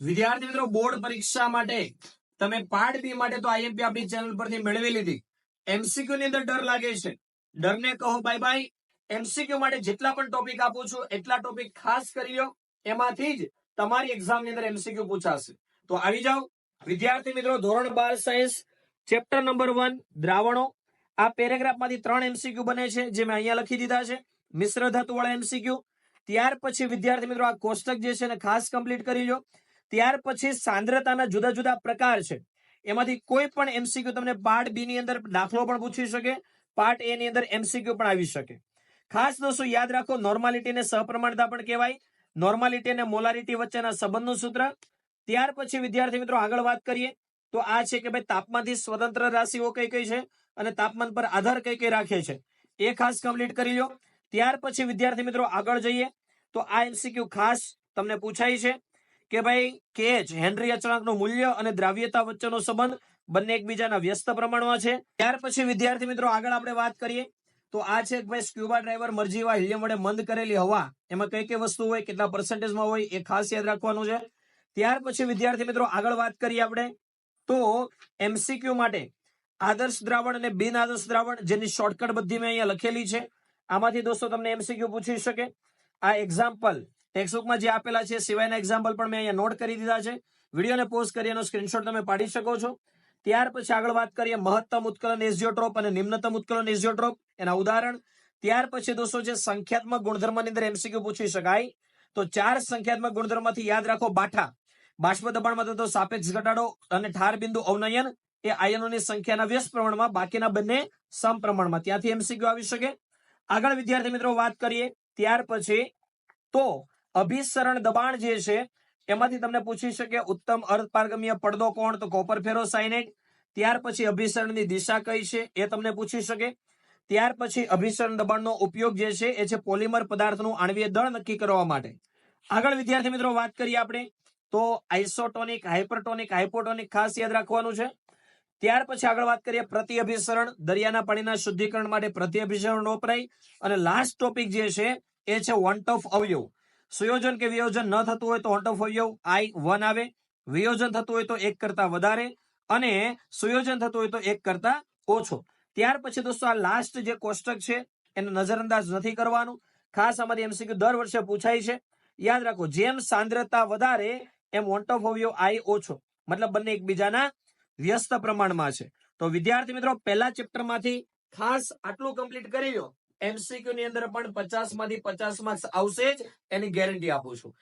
વિદ્યાર્થી મિત્રો, બોર્ડ પરીક્ષા માટે તમે પાર્ટ બી માટે તો આઈએમપી આપણી ચેનલ પરથી મેળવી લીધી. એમસીક્યુ ની અંદર ડર લાગે છે. ડરને કહો બાય બાય એમસીક્યુ માટે જેટલા પણ ટોપિક આપું છું, એટલા ટોપિક ખાસ કરી એમાંથી જ તમારી એક્ઝામની અંદર એમસીક્યુ પૂછાશે. તો આવી જાઓ. વિદ્યાર્થી મિત્રો, ધોરણ બાર સાયન્સ ચેપ્ટર નંબર વન દ્રાવણો. આ પેરેગ્રાફમાંથી ત્રણ એમસીક્યુ બને છે, જે મેં અહીંયા લખી દીધા છે. મિશ્ર ધાતુ વાળા એમસીક્યુ ત્યાર પછી વિદ્યાર્થી મિત્રો, આ કોષ્ટક જે છે એને ખાસ કમ્પ્લીટ કરી લો. ત્યાર પછી સાંદ્રતાના જુદા જુદા પ્રકાર છે. એમાંથી કોઈ પણ એમસીક્યુ તમને પાર્ટ બી ની અંદર દાખલો પણ પૂછી શકે પાર્ટ એ ની અંદર એમસીક્યુ પણ આવી શકે. ખાસ દોસ્તો યાદ રાખો નોર્માલિટી ને સહપ્રમાણતા પણ કહેવાય. નોર્માલિટી અને મોલારિટી વચ્ચેના સંબંધનું સૂત્ર. ત્યાર પછી વિદ્યાર્થી મિત્રો આગળ વાત કરીએ, તો આ છે કે ભાઈ તાપમાનથી સ્વતંત્ર રાશિઓ કઈ કઈ છે અને તાપમાન પર આધાર કઈ કઈ રાખે છે. એ ખાસ કમ્પ્લીટ કરી લો ત્યાર પછી વિદ્યાર્થી મિત્રો આગળ જઈએ, તો આ એમસીક્યુ ખાસ તમને પૂછાય છે. કે ભાઈ કેચ હેનરી અચળાંકનું મૂલ્ય અને દ્રાવ્યતા વચ્ચેનો સંબંધ બંને એકબીજાના વ્યસ્ત પ્રમાણમાં છે. ત્યાર પછી, વિદ્યાર્થી મિત્રો, આગળ આપણે વાત કરીએ. તો આ છે ભાઈ સ્ક્યુબા ડ્રાઈવર મરજીવા હિલિયમ વડે મંદ કરેલી હવા. એમાં કઈ કઈ વસ્તુ હોય, કેટલા પર્સન્ટેજમાં હોય, એ ખાસ યાદ રાખવાનું છે. ત્યાર પછી, વિદ્યાર્થી મિત્રો, આગળ વાત કરીએ આપણે. તો એમસીક્યુ માટે આદર્શ દ્રાવણ અને બિન આદર્શ દ્રાવણ જેની શોર્ટકટ બધી મેં અહીંયા લખેલી છે. આમાંથી દોસ્તો તમને એમસીક્યુ પૂછી શકે. આ એક્ઝામ્પલ ટેક્સબુકમાં જે આપેલા છે, સિવાયના એક્ઝામ્પલ પણ મેં અહીંયા નોટ કરી દીધા છે. વિડીયોને પોઝ કરી, એનો સ્ક્રીનશોટ તમે પાડી શકો છો. ત્યાર પછી આગળ વાત કરીએ મહત્તમ ઉત્કલન એઝિયોટ્રોપ અને નિમ્નતમ ઉત્કલન એઝિયોટ્રોપ, એના ઉદાહરણ. ત્યાર પછી દોસ્તો જે સંખ્યાત્મક ગુણધર્મની અંદર એમસીક્યુ પૂછી શકાય. તો ચાર સંખ્યાત્મક ગુણધર્મથી યાદ રાખો બાઠા. બાષ્પ દબાણમાં થતો સાપેક્ષ ઘટાડો અને ઠાર બિંદુ અવનયન એ આયનોની સંખ્યાના વ્યસ્ત પ્રમાણમાં, બાકીના બંને સમપ્રમાણમાં. ત્યાંથી એમસીક્યુ આવી શકે. આગળ વિદ્યાર્થી મિત્રો વાત કરીએ. ત્યાર પછી તો અભિસરણ દબાણ જે છે, એમાંથી તમને પૂછી શકે ઉત્તમ અર્ધપારગમ્ય પડદો કોણ? તો કોપર ફેરોસાઇનેટ ત્યાર પછી અભિસરણની દિશા કઈ છે? એ તમને પૂછી શકે. ત્યાર પછી અભિસરણ દબાણનો ઉપયોગ જે છે, એ છે પોલિમર પદાર્થનું આણવીય દળ નક્કી કરવા માટે. આગળ વિદ્યાર્થી મિત્રો વાત કરીએ આપણે. તો આઇસોટોનિક, હાઇપરટોનિક, હાઇપોટોનિક ખાસ યાદ રાખવાનું છે. ત્યાર પછી આગળ વાત કરીએ પ્રતિ અભિસરણ દરિયાના પાણીના શુદ્ધિકરણ માટે પ્રતિ અભિસરણ વપરાય. અને લાસ્ટ ટોપિક જે છે, એ છે વોન્ટ ઓફ અવયવ. સુયોજન કે વિયોજન ન થતું હોય તો અવયવ આઈ વન આવે. વિયોજન થતું હોય તો એક કરતા વધારે અને સુયોજન થતું હોય તો એક કરતા ઓછો. ત્યાર પછી દોસ્તો, આ લાસ્ટ જે કોષ્ટક છે, એને નજરઅંદાજ નથી કરવાનું. ખાસ અમારી એમસીક્યુ દર વર્ષે પૂછાય છે. યાદ રાખો, જેમ સાંદ્રતા વધારે, એમ અવયવ આઈ ઓછો. મતલબ બંને એકબીજાના વ્યસ્ત પ્રમાણમાં છે. તો વિદ્યાર્થી મિત્રો, પહેલા ચેપ્ટરમાંથી ખાસ આટલું કમ્પ્લીટ કરી લો. એમસીક્યુ ની અંદર પણ પચાસમાંથી પચાસ માર્ક્સ આવશે જ એની ગેરંટી આપું છું.